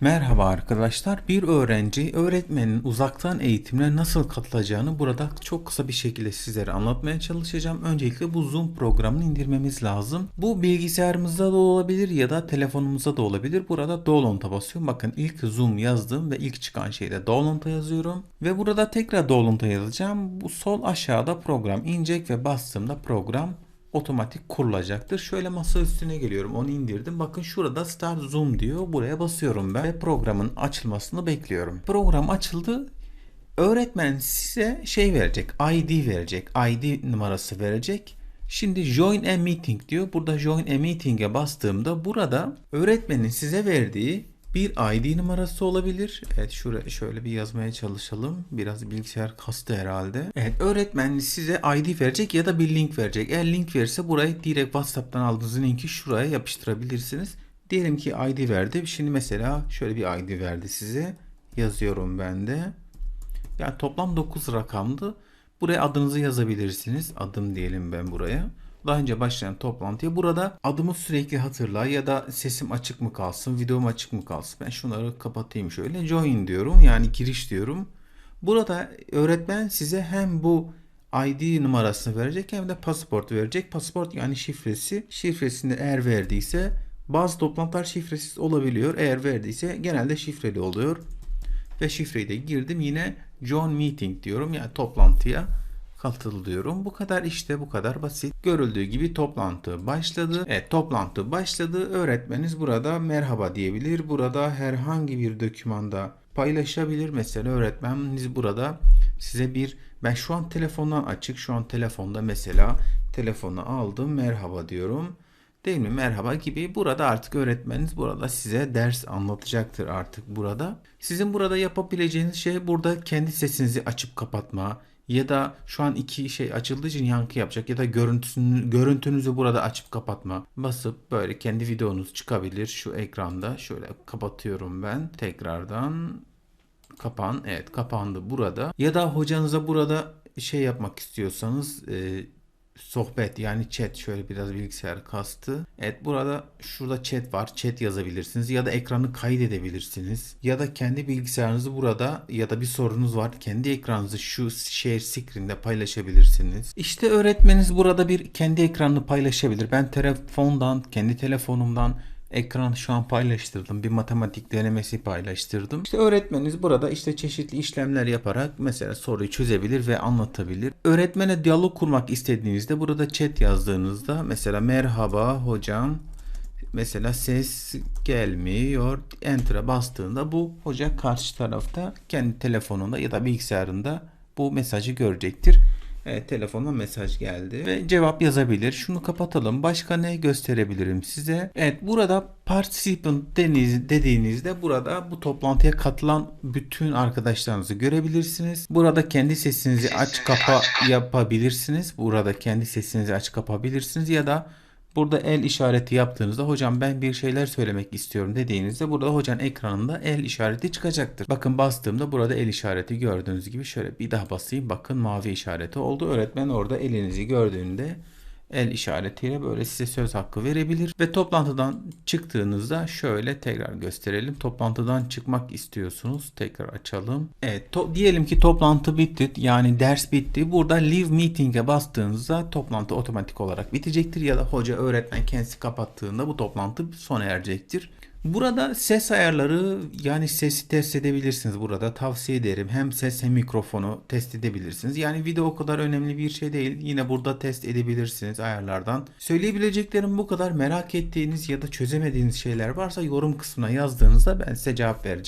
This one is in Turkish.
Merhaba arkadaşlar. Bir öğrenci öğretmenin uzaktan eğitimine nasıl katılacağını burada çok kısa bir şekilde sizlere anlatmaya çalışacağım. Öncelikle bu Zoom programını indirmemiz lazım. Bu bilgisayarımızda da olabilir ya da telefonumuzda da olabilir. Burada download'a basıyorum. Bakın ilk Zoom yazdım ve ilk çıkan şeyde download'a yazıyorum. Ve burada tekrar download'a yazacağım. Bu sol aşağıda program inecek ve bastığımda program otomatik kurulacaktır. Şöyle masa üstüne geliyorum. Onu indirdim. Bakın şurada Start Zoom diyor. Buraya basıyorum ben ve programın açılmasını bekliyorum. Program açıldı. Öğretmen size şey verecek. ID verecek. ID numarası verecek. Şimdi join a meeting diyor. Burada join a meeting'e bastığımda burada öğretmenin size verdiği bir ID numarası olabilir. Evet şuraya şöyle bir yazmaya çalışalım. Biraz bilgisayar kastı herhalde. Evet öğretmen size ID verecek ya da bir link verecek. Eğer link verirse burayı direkt WhatsApp'tan aldığınız linki şuraya yapıştırabilirsiniz. Diyelim ki ID verdi. Şimdi mesela şöyle bir ID verdi size. Yazıyorum ben de. Yani toplam 9 rakamdı. Buraya adınızı yazabilirsiniz. Adım diyelim ben buraya. Daha önce başlayan toplantıya burada adımı sürekli hatırla ya da sesim açık mı kalsın, videom açık mı kalsın. Ben şunları kapatayım şöyle. Join diyorum yani giriş diyorum. Burada öğretmen size hem bu ID numarasını verecek hem de pasaport verecek. Pasaport yani şifresi. Şifresini eğer verdiyse bazı toplantılar şifresiz olabiliyor. Eğer verdiyse genelde şifreli oluyor. Ve şifreyi de girdim. Yine join meeting diyorum. Yani toplantıya katıl diyorum. Bu kadar işte bu kadar basit. Görüldüğü gibi toplantı başladı. Evet toplantı başladı. Öğretmeniniz burada merhaba diyebilir. Burada herhangi bir dokümanda paylaşabilir. Mesela öğretmeniniz burada size bir ben şu an telefondan açık. Şu an telefonda mesela telefonu aldım. Merhaba diyorum. Değil mi? Merhaba gibi. Burada artık öğretmeniniz burada size ders anlatacaktır artık burada. Sizin burada yapabileceğiniz şey burada kendi sesinizi açıp kapatma ya da şu an iki şey açıldığı için yankı yapacak ya da görüntüsünü, görüntünüzü burada açıp kapatma. Basıp böyle kendi videonuz çıkabilir şu ekranda. Şöyle kapatıyorum ben tekrardan. Kapan. Evet kapandı burada. Ya da hocanıza burada şey yapmak istiyorsanız e, sohbet yani chat şöyle biraz bilgisayar kastı. Evet burada şurada chat var. Chat yazabilirsiniz ya da ekranı kaydedebilirsiniz. Ya da kendi bilgisayarınızı burada ya da bir sorunuz var. Kendi ekranınızı şu share screen'de paylaşabilirsiniz. İşte öğretmeniniz burada bir kendi ekranını paylaşabilir. Ben telefondan, kendi telefonumdan ekran şu an paylaştırdım. Bir matematik denemesi paylaştırdım. İşte öğretmeniniz burada işte çeşitli işlemler yaparak mesela soruyu çözebilir ve anlatabilir. Öğretmene diyalog kurmak istediğinizde burada chat yazdığınızda mesela merhaba hocam mesela ses gelmiyor enter'a bastığında bu hoca karşı tarafta kendi telefonunda ya da bilgisayarında bu mesajı görecektir. Evet, telefonuma mesaj geldi ve cevap yazabilir. Şunu kapatalım. Başka ne gösterebilirim size? Evet burada participant deniz, dediğinizde burada bu toplantıya katılan bütün arkadaşlarınızı görebilirsiniz. Burada kendi sesinizi aç kapa yapabilirsiniz. Burada kendi sesinizi aç kapabilirsiniz ya da Burada el işareti yaptığınızda hocam ben bir şeyler söylemek istiyorum dediğinizde burada hocanın ekranında el işareti çıkacaktır. Bakın bastığımda burada el işareti gördüğünüz gibi şöyle bir daha basayım. Bakın mavi işareti oldu. Öğretmen orada elinizi gördüğünde el işaretiyle böyle size söz hakkı verebilir. Ve toplantıdan çıktığınızda şöyle tekrar gösterelim. Toplantıdan çıkmak istiyorsunuz. Tekrar açalım. Evet to- diyelim ki toplantı bitti. Yani ders bitti. Burada leave meeting'e bastığınızda toplantı otomatik olarak bitecektir. Ya da hoca öğretmen kendisi kapattığında bu toplantı sona erecektir. Burada ses ayarları yani sesi test edebilirsiniz burada tavsiye ederim. Hem ses hem mikrofonu test edebilirsiniz. Yani video o kadar önemli bir şey değil. Yine burada test edebilirsiniz ayarlardan. Söyleyebileceklerim bu kadar. Merak ettiğiniz ya da çözemediğiniz şeyler varsa yorum kısmına yazdığınızda ben size cevap vereceğim.